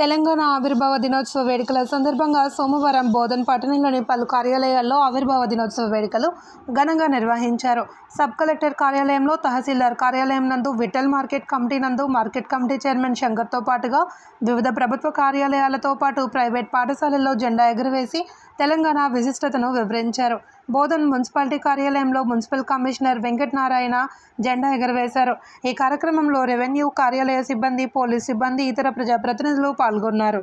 తెలంగాణ ఆవిర్భావ దినోత్సవ వేడుకల సందర్భంగా సోమవారం బోధన్ పట్టణంలోని పలు కార్యాలయాల్లో ఆవిర్భావ దినోత్సవ వేడుకలు ఘనంగా నిర్వహించారు. సబ్ కలెక్టర్ కార్యాలయంలో తహసీల్దార్ కార్యాలయం నందు విఠల్ మార్కెట్ కమిటీ నందు మార్కెట్ కమిటీ చైర్మన్ శంకర్తో పాటుగా వివిధ ప్రభుత్వ కార్యాలయాలతో పాటు ప్రైవేట్ పాఠశాలల్లో జెండా ఎగురవేసి తెలంగాణ విశిష్టతను వివరించారు. బోధన్ మున్సిపాలిటీ కార్యాలయంలో మున్సిపల్ కమిషనర్ వెంకటనారాయణ జెండా ఎగరవేశారు. ఈ కార్యక్రమంలో రెవెన్యూ కార్యాలయ సిబ్బంది పోలీస్ సిబ్బంది ఇతర ప్రజాప్రతినిధులు పాల్గొన్నారు.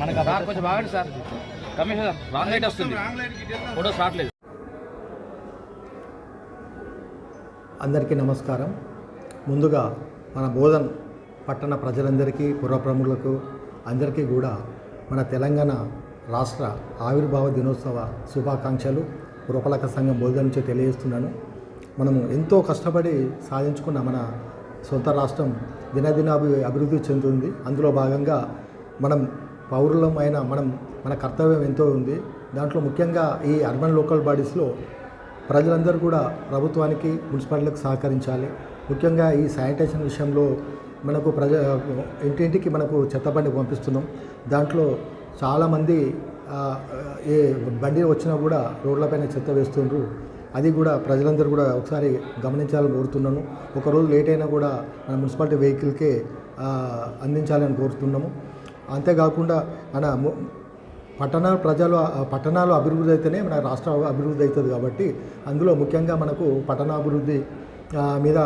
మనకు సార్ కొంచెం బాగండి సార్ కమిషనర్ రాంగ్ లైట్ వస్తుంది. ఫోటోస్ రావట్లేదు. అందరికీ నమస్కారం. ముందుగా మన బోధన్ పట్టణ ప్రజలందరికీ పురప్రముఖులకు అందరికీ కూడా మన తెలంగాణ రాష్ట్ర ఆవిర్భావ దినోత్సవ శుభాకాంక్షలు. పురపాలక సంఘం బోధన నుంచి తెలియజేస్తున్నాను. మనము ఎంతో కష్టపడి సాధించుకున్న మన సొంత రాష్ట్రం దినదినాభి అభివృద్ధి చెందుతుంది. అందులో భాగంగా మనం పౌరులం అయిన మనం మన కర్తవ్యం ఎంతో ఉంది. దాంట్లో ముఖ్యంగా ఈ అర్బన్ లోకల్ బాడీస్లో ప్రజలందరూ కూడా ప్రభుత్వానికి మున్సిపాలిటీలకు సహకరించాలి. ముఖ్యంగా ఈ శానిటేషన్ విషయంలో మనకు ప్రజ ఇంటింటికి మనకు చెత్తబండి పంపిస్తున్నాం. దాంట్లో చాలామంది ఏ బండి వచ్చినా కూడా రోడ్లపైన చెత్త వేస్తుండ్రు. అది కూడా ప్రజలందరూ కూడా ఒకసారి గమనించాలని కోరుతున్నాను. ఒకరోజు లేట్ అయినా కూడా మన మున్సిపాలిటీ వెహికల్కే అందించాలని కోరుతున్నాము. అంతేకాకుండా మన ము- పట్టణ ప్రజలు ఆ పట్టణాలు అభివృద్ధి అయితేనే మన రాష్ట్ర అభివృద్ధి అవుతుంది కాబట్టి అందులో ముఖ్యంగా మనకు పట్టణాభివృద్ధి మీద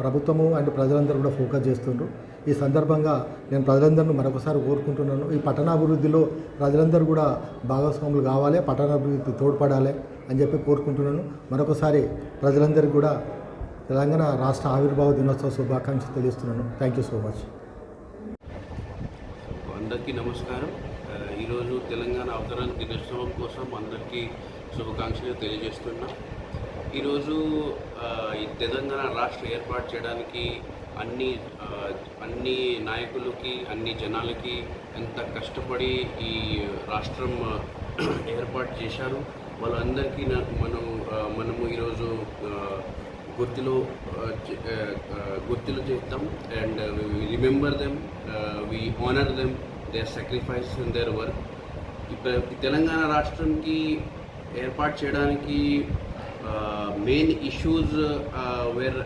ప్రభుత్వము అండ్ ప్రజలందరూ కూడా ఫోకస్ చేస్తుండ్రు. ఈ సందర్భంగా నేను ప్రజలందరినీ మరొకసారి కోరుకుంటున్నాను. ఈ పట్టణాభివృద్ధిలో ప్రజలందరూ కూడా భాగస్వాములు కావాలి పట్టణాభివృద్ధి తోడ్పడాలి అని చెప్పి కోరుకుంటున్నాను. మరొకసారి ప్రజలందరికీ కూడా తెలంగాణ రాష్ట్ర ఆవిర్భావ దినోత్సవ శుభాకాంక్షలు తెలియస్తున్నాను థ్యాంక్ యూ సో మచ్ అందరికీ నమస్కారం ఈరోజు తెలంగాణ అవతరణ దినోత్సవం కోసం అందరికీ శుభాకాంక్షలు తెలియజేస్తున్నా ఈరోజు ఈ తెలంగాణ రాష్ట్ర ఏర్పాటు చేయడానికి అన్ని అన్ని నాయకులకి అన్ని జనాలకి ఎంత కష్టపడి ఈ రాష్ట్రం ఏర్పాటు చేశారు వాళ్ళందరికీ నాకు మనం మనము ఈరోజు గుర్తులు గుర్తులు చేస్తాం and remember them we honour them they sacrifice in their work ఇప్పుడు తెలంగాణ రాష్ట్రంకి ఏర్పాటు చేయడానికి main issues were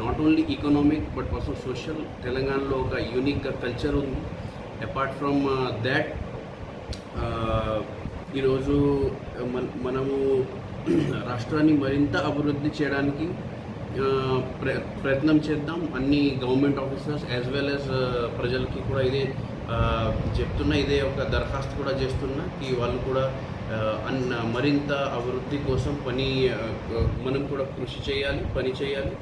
not only economic but also social తెలంగాణలో ఒక యూనిక్ కల్చర్ ఉంది. అపార్ట్ ఫ్రమ్ దాట్ ఈరోజు మన మనము రాష్ట్రాన్ని మరింత అభివృద్ధి చేయడానికి ప్ర ప్రయత్నం చేద్దాం. అన్ని government officers as well as ప్రజలకి కూడా ఇదే చెప్తున్న ఇదే ఒక దరఖాస్తు కూడా చేస్తున్నా. ఈ వాళ్ళు కూడా అన్న మరింత అభివృద్ధి కోసం పని మనం కూడా కృషి చేయాలి పని చేయాలి.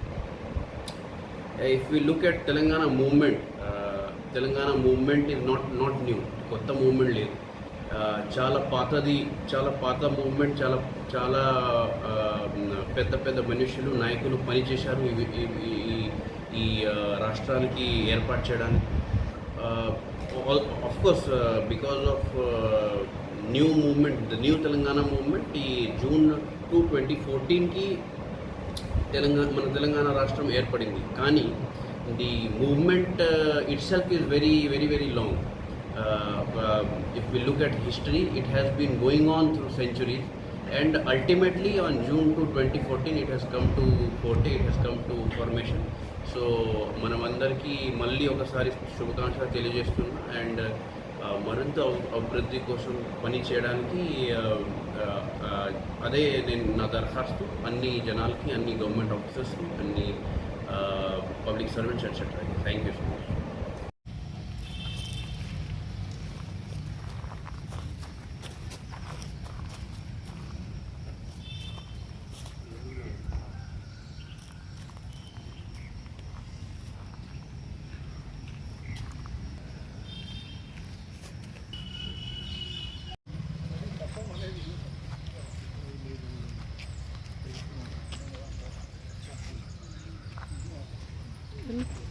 If we look at Telangana movement Telangana movement is not not new కొత్త మూవ్మెంట్ లేదు. చాలా పాతది చాలా పాత మూవ్మెంట్ చాలా చాలా పెద్ద పెద్ద మనుషులు నాయకులు పనిచేశారు ఇవి- ఈ- రాష్ట్రానికి ఏర్పాటు చేయడానికి. of course, uh, because of uh, new movement, the new Telangana movement, ఈ జూన్ టూ ట్వంటీ ఫోర్టీన్కి తెలంగాణ మన తెలంగాణ రాష్ట్రం ఏర్పడింది కానీ the movement itself is very very very long if we look at history it has been going on through centuries and ultimately on June two twenty fourteen it has come to forty it has come to formation So మనమందరికీ మళ్ళీ ఒకసారి శుభాకాంక్షలు తెలియజేస్తున్నా. And మరింత అభివృద్ధి కోసం పని చేయడానికి అదే నేను నా దరఖాస్తు. అన్ని జనాలకి అన్ని గవర్నమెంట్ ఆఫీసర్స్కి అన్ని public servants etcetera thank you so much Mm-hmm.